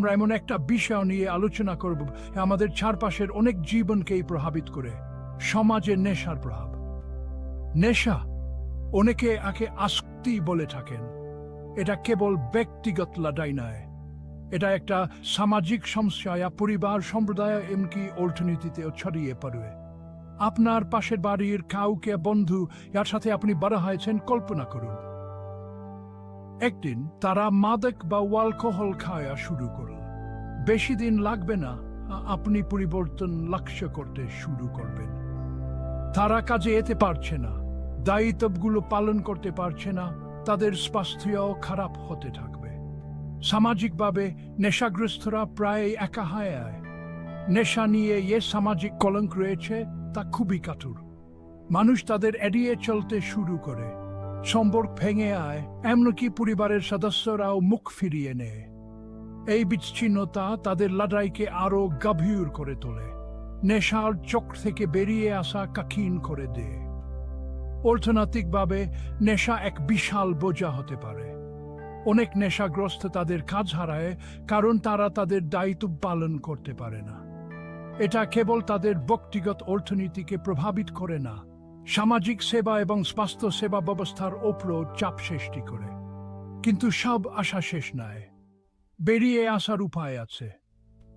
আমরা এমন একটা বিষয় নিয়ে আলোচনা করব আমাদের চারপাশের অনেক জীবনকেই প্রভাবিত করে। সমাজের নেশার প্রভাব। নেশা অনেকে আকে আসক্তি বলে থাকেন। এটা কেবল ব্যক্তিগত লড়াই নয়। এটা একটা সামাজিক সমস্যা পরিবার, সম্প্রদায়, এমনকি অর্থনীতিতেও ছড়িয়ে পড়বে আপনার পাশের বাড়ির কাউকে বন্ধু, যার সাথে আপনি বড় হয়েছেন, কল্পনা করুন। একদিন তারা মাদক বা অ্যালকোহল খাওয়া শুরু করল। বেশি দিন লাগবে না, আপনি পরিবর্তন লক্ষ্য করতে শুরু করবেন। তারা কাজে যেতে পারছে না, দায়িত্বগুলো পালন করতে পারছে না, তাদের স্বাস্থ্য খারাপ হতে থাকবে। সামাজিকভাবে নেশাগ্রস্তরা প্রায় একা হয়ে নেশা নিয়ে যে সামাজিক কলঙ্ক রয়েছে, তা খুবই কাতুর। মানুষ তাদের এড়িয়ে চলতে শুরু করে। সম্পর্ক ভেঙে আয়, এমনকি পরিবারের সদস্যরাও মুখ ফিরিয়ে নেয়। এই বিচ্ছিন্নতা তাদের লড়াইকে আরও গভীর করে তোলে, নেশার চক্র থেকে বেরিয়ে আসা কাক্ষীন করে দেয়। অর্থনৈতিকভাবে নেশা এক বিশাল বোঝা হতে পারে। অনেক নেশাগ্রস্ত তাদের কাজ হারায়, কারণ তারা তাদের দায়িত্ব পালন করতে পারে না। এটা কেবল তাদের ব্যক্তিগত অর্থনীতিকে প্রভাবিত করে না সামাজিক সেবা এবং স্বাস্থ্য সেবা ব্যবস্থার ওপরও চাপ সৃষ্টি করে। কিন্তু সব আশা শেষ নয় বেরিয়ে আসার উপায় আছে।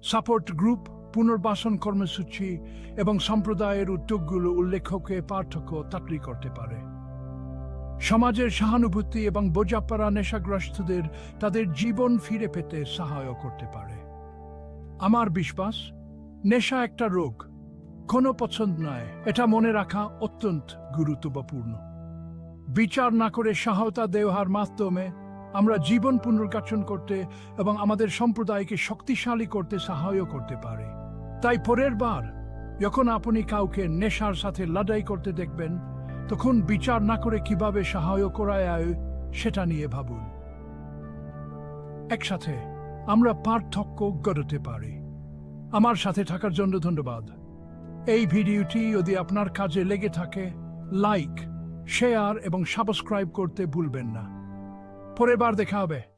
সাপোর্ট গ্রুপ, পুনর্বাসন কর্মসূচি এবং সম্প্রদায়ের উদ্যোগগুলো উল্লেখকে পার্থক্য তাকরি করতে পারে। সমাজের সহানুভূতি এবং বোঝাপড়া নেশাগ্রস্তদের তাদের জীবন ফিরে পেতে সহায় করতে পারে। আমার বিশ্বাস, নেশা একটা রোগ কোনো পছন্দ নয়। এটা মনে রাখা অত্যন্ত গুরুত্বপূর্ণ। বিচার না করে সহায়তা দেওয়ার মাধ্যমে আমরা জীবন পুনর্গঠন করতে এবং আমাদের সম্প্রদায়কে শক্তিশালী করতে সহায় করতে পারি। তাই পরের বার যখন আপনি কাউকে নেশার সাথে লড়াই করতে দেখবেন, তখন বিচার না করে কীভাবে সহায় করায় সেটা নিয়ে ভাবুন। একসাথে আমরা পার্থক্য গড়তে পারি। আমার সাথে থাকার জন্য ধন্যবাদ। এই ভিডিওটি যদি আপনার কাজে লেগে থাকে লাইক শেয়ার এবং সাবস্ক্রাইব করতে ভুলবেন না। পরের বার দেখা হবে।